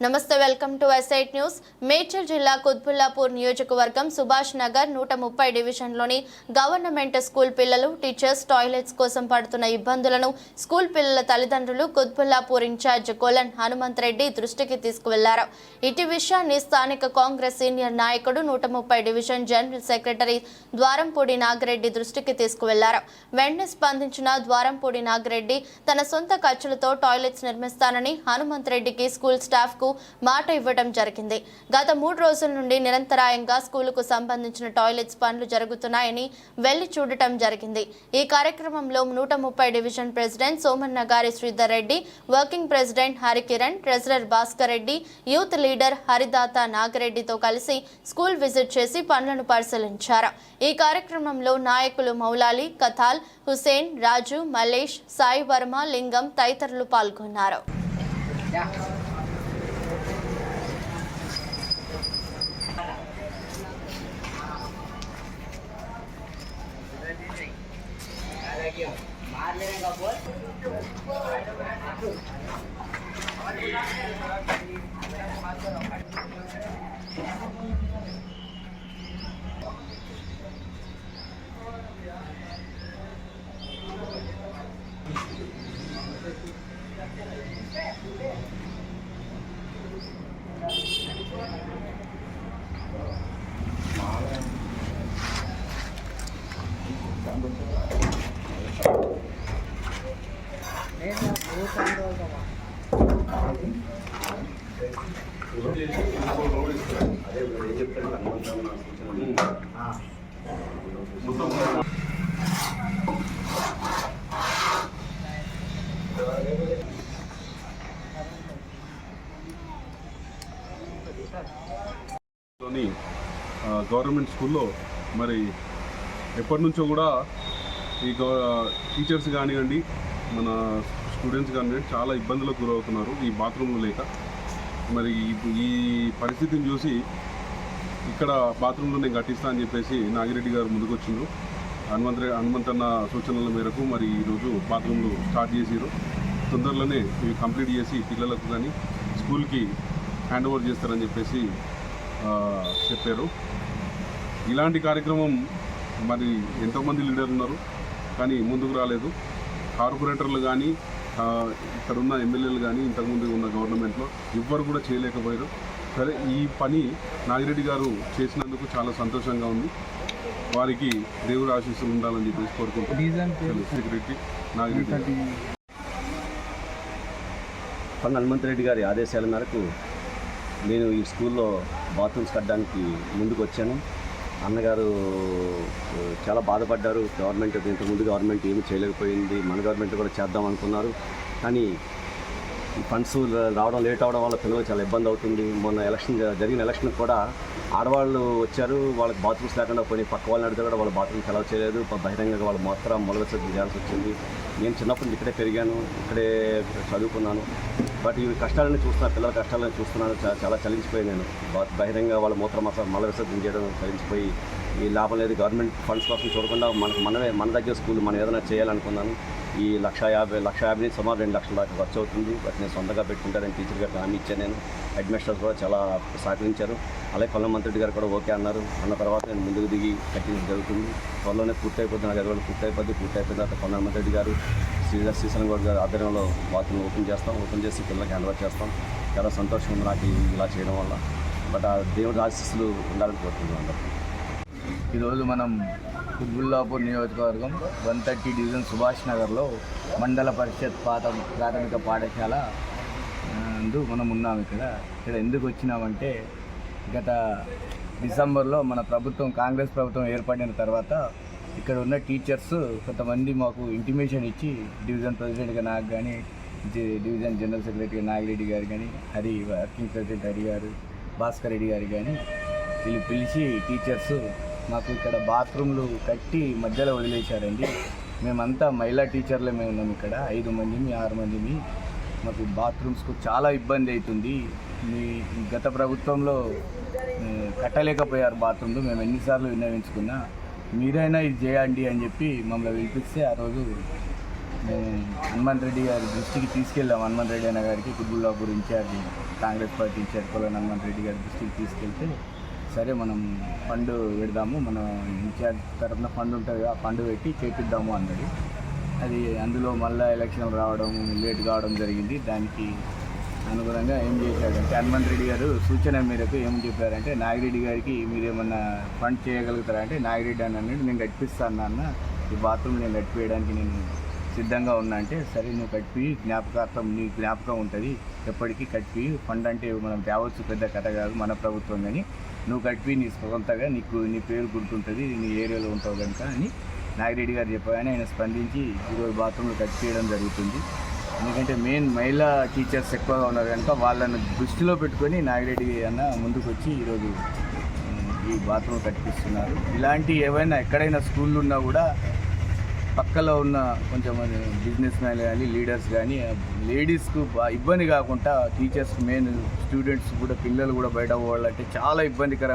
నమస్తే welcome to SIT news Medchal జిల్లా కుత్బుల్లాపూర్ నియోజకవర్గం సుభాష్ నగర్ నూట ముప్పై డివిజన్లోని గవర్నమెంట్ స్కూల్ పిల్లలు టీచర్స్ టాయిలెట్స్ కోసం పడుతున్న ఇబ్బందులను స్కూల్ పిల్లల తల్లిదండ్రులు కుత్బుల్లాపూర్ ఇన్ఛార్జ్ కొలన్ హనుమంత్ రెడ్డి దృష్టికి తీసుకువెళ్ళారు. ఇటు విషయాన్ని స్థానిక కాంగ్రెస్ సీనియర్ నాయకుడు నూట ముప్పై division general secretary Dwarampudi Nagireddy దృష్టికి తీసుకువెళ్ళారు. వెంటనే స్పందించిన ద్వారంపూడి నాగిరెడ్డి తన సొంత ఖర్చులతో టాయిలెట్స్ నిర్మిస్తానని హనుమంత్ రెడ్డికి స్కూల్ స్టాఫ్కు మాట ఇవ్వడం జరిగింది. గత మూడు రోజుల నుండి నిరంతరాయంగా స్కూలుకు సంబంధించిన టాయిలెట్స్ పనులు జరుగుతున్నాయని వెళ్ళి చూడటం జరిగింది. ఈ కార్యక్రమంలో నూట ముప్పై డివిజన్ ప్రెసిడెంట్ సోమన్న గారి Sridhar Reddy working president Harikiran treasurer Bhaskar Reddy youth leader Haridatha నాగిరెడ్డితో కలిసి స్కూల్ విజిట్ చేసి పనులను పరిశీలించారు. ఈ కార్యక్రమంలో నాయకులు మౌలాలి కథాల్ హుసేన్ రాజు మలేష్ సాయి వర్మ లింగం తదితరులు పాల్గొన్నారు. मार గవర్నమెంట్ స్కూల్లో మరి ఎప్పటి నుంచో కూడా ఈ గవ టీచర్స్ కానివ్వండి మన స్టూడెంట్స్ కానివ్వండి చాలా ఇబ్బందులకు గురవుతున్నారు ఈ బాత్రూమ్లు లేక. మరి ఈ- పరిస్థితిని చూసి ఇక్కడ బాత్రూంలో నేను కట్టిస్తా అని చెప్పేసి నాగిరెడ్డి గారు ముందుకు వచ్చిండ్రు హనుమంత్ అన్న సూచనల మేరకు మరి ఈరోజు బాత్రూంలు స్టార్ట్ చేసిరు తొందరలోనే ఇవి కంప్లీట్ చేసి పిల్లలకు కానీ స్కూల్కి హ్యాండ్ ఓవర్ చేస్తారని చెప్పేసి చెప్పారు. ఇలాంటి కార్యక్రమం మరి ఎంతోమంది లీడర్లు ఉన్నారు కానీ ముందుకు రాలేదు. కార్పొరేటర్లు కానీ ఆ, ఇక్కడ ఉన్న ఎమ్మెల్యేలు కానీ ఇంతకుముందు ఉన్న గవర్నమెంట్లో ఎవ్వరు కూడా చేయలేకపోయారు. సరే ఈ పని నాగిరెడ్డి గారు చేసినందుకు చాలా సంతోషంగా ఉంది. వారికి దేవుడు ఆశీస్సులు ఉండాలని చెప్పేసి కోరుకుంటున్నాను సెక్రటరీ నాగిరెడ్డి గారు. కొండ హనుమంత్ రెడ్డి గారి ఆదేశాల మేరకు నేను ఈ స్కూల్లో బాత్రూమ్స్ కట్టడానికి ముందుకు వచ్చాను. అన్నగారు చాలా బాధపడ్డారు. గవర్నమెంట్ ఇంతకుముందు గవర్నమెంట్ ఏమీ చేయలేకపోయింది. మన గవర్నమెంట్ కూడా చేద్దాం అనుకున్నారు. కానీ ఫండ్స్ రావడం లేట్ అవడం వల్ల పిల్లలకు చాలా ఇబ్బంది అవుతుంది. మొన్న ఎలక్షన్ జరిగిన ఎలక్షన్ కూడా ఆడవాళ్ళు వచ్చారు వాళ్ళకి బాత్రూమ్స్ లేకుండా పోయి పక్క వాళ్ళని అడిగితే కూడా వాళ్ళ బాత్రూమ్స్ ఎలా చేయలేదు. బహిరంగంగా వాళ్ళ మొత్తం మొలగసరి చేయాల్సి వచ్చింది. నేను చిన్నప్పటి నుంచి ఇక్కడే పెరిగాను ఇక్కడే చదువుకున్నాను. బట్ ఈ కష్టాలను చూస్తున్నాను పిల్లల కష్టాలను చూస్తున్నాను. చాలా చలించిపోయి నేను. బ- బహిరంగ వాళ్ళ మూత్ర మస మల విసర్జన చేయడం చలించిపోయి ఈ లాభం లేదు. గవర్నమెంట్ ఫండ్స్ కోసం చూడకుండా మనకు మనమే మన దగ్గర స్కూల్ మనం ఏదైనా చేయాలనుకున్నాను. ఈ లక్ష యాభై లక్ష యాభై నుంచి సుమారు రెండు లక్షల దాకా ఖర్చు అవుతుంది బట్ నేను సొంతంగా పెట్టుకుంటానని టీచర్ గారికి హామీ ఇచ్చాను నేను హెడ్ కూడా చాలా సహకరించారు. అలాగే పొలం మంత్రి గారు కూడా ఓకే అన్నారు. అన్న తర్వాత నేను ముందుకు దిగి కట్టించడం జరుగుతుంది. త్వరలోనే పూర్తి అయిపోతుంది నాకు ఎదురు పూర్తి అయిపోద్ది పూర్తి అయిపోయిన తర్వాత కొల్ల మంత్రి గారు శ్రీధర్ శ్రీశైలం గౌడ్ గారు ఆధ్వర్యంలో బాత్రూమ్ ఓపెన్ చేస్తాం. ఓపెన్ చేసి పిల్లలకి హ్యాండ్ ఓవర్ చేస్తాం. చాలా సంతోషం ఉంది నాకు ఇలా చేయడం వల్ల. బట్ ఆ దేవుడి ఆశీస్సులు ఉండాలని కోరుకుంటున్నాను అందరికీ. ఈరోజు మనం కుత్బుల్లాపూర్ నియోజకవర్గం వన్ థర్టీ డివిజన్ సుభాష్ నగర్లో మండల పరిషత్ పాత ప్రాథమిక పాఠశాల అందు మనం ఉన్నాం ఇక్కడ. ఇక్కడ ఎందుకు వచ్చినామంటే గత డిసెంబర్లో మన ప్రభుత్వం కాంగ్రెస్ ప్రభుత్వం ఏర్పడిన తర్వాత ఇక్కడ ఉన్న టీచర్స్ కొంతమంది మాకు ఇంటిమేషన్ ఇచ్చి డివిజన్ ప్రెసిడెంట్గా నాకు కానీ డివిజన్ జనరల్ సెక్రటరీ నాగిరెడ్డి గారు కానీ హరి వర్కింగ్ ప్రెసిడెంట్ హరి గారు భాస్కర్ రెడ్డి గారు కానీ వీళ్ళు పిలిచి టీచర్స్ మాకు ఇక్కడ బాత్రూమ్లు కట్టి మధ్యలో వదిలేశారండి. మేమంతా మహిళా టీచర్లే మేము ఉన్నాం ఇక్కడ. ఐదు మందిమి ఆరు మందిమి. మాకు బాత్రూమ్స్కు చాలా ఇబ్బంది అవుతుంది మీ గత ప్రభుత్వంలో కట్టలేకపోయారు బాత్రూమ్లు మేము ఎన్నిసార్లు విన్నవించుకున్నా మీరైనా ఇది చేయండి అని చెప్పి మమ్మల్ని పిలిపిస్తే ఆ రోజు మేము హనుమంత్ రెడ్డి గారి దృష్టికి తీసుకెళ్ళాం. హనుమంత్ రెడ్డి అన్న గారికి కుటుంబాపూర్ incharge Congress party incharge Kolan Hanumanth Reddy గారి దృష్టికి తీసుకెళ్తే సరే మనం ఫండ్ పెడదాము. మన ఇన్ఛార్జ్ తరఫున ఫండ్ ఉంటుంది ఆ ఫండ్ పెట్టి చేపిద్దాము అన్నది అది అందులో మళ్ళీ ఎలక్షన్ రావడం లేట్ కావడం జరిగింది. దానికి అనుగుణంగా ఏం చేశాడంటే హనుమంత్ రెడ్డి గారు సూచన మేరకు ఏం చెప్పారంటే నాగిరెడ్డి గారికి మీరు ఏమన్నా ఫండ్ చేయగలుగుతారా? అంటే నాగిరెడ్డి అని అన్నాడు. నేను కట్టిస్తాను అన్న ఈ బాత్రూమ్ నేను కట్టివేయడానికి నేను సిద్ధంగా ఉన్నా అంటే సరే నువ్వు కట్టిపి జ్ఞాపకార్థం నీ జ్ఞాపకం ఉంటుంది. ఎప్పటికీ కట్టిపి ఫండ్ అంటే మనం తేవచ్చు పెద్ద కథ కాదు మన ప్రభుత్వం కానీ నువ్వు కట్టిపి నీ సొంతగా నీకు నీ పేరు గుర్తుంటుంది నీ ఏరియాలో ఉంటావు కనుక అని నాగిరెడ్డి గారు చెప్పగానే ఆయన స్పందించి ఈరోజు బాత్రూమ్లు చేయడం జరుగుతుంది. ఎందుకంటే మెయిన్ మహిళా టీచర్స్ ఎక్కువగా ఉన్నారు కనుక వాళ్ళని దృష్టిలో పెట్టుకొని నాగిరెడ్డి అన్న ముందుకు వచ్చి ఈరోజు ఈ బాత్రూమ్ కట్టిస్తున్నారు. ఇలాంటి ఏవైనా ఎక్కడైనా స్కూళ్ళు ఉన్నా కూడా పక్కలో ఉన్న కొంచెం బిజినెస్ మ్యాన్ కానీ లీడర్స్ కానీ లేడీస్కు ఇబ్బంది కాకుండా టీచర్స్ మెయిన్ స్టూడెంట్స్ కూడా పిల్లలు కూడా బయట పోవాలంటే చాలా ఇబ్బందికరం.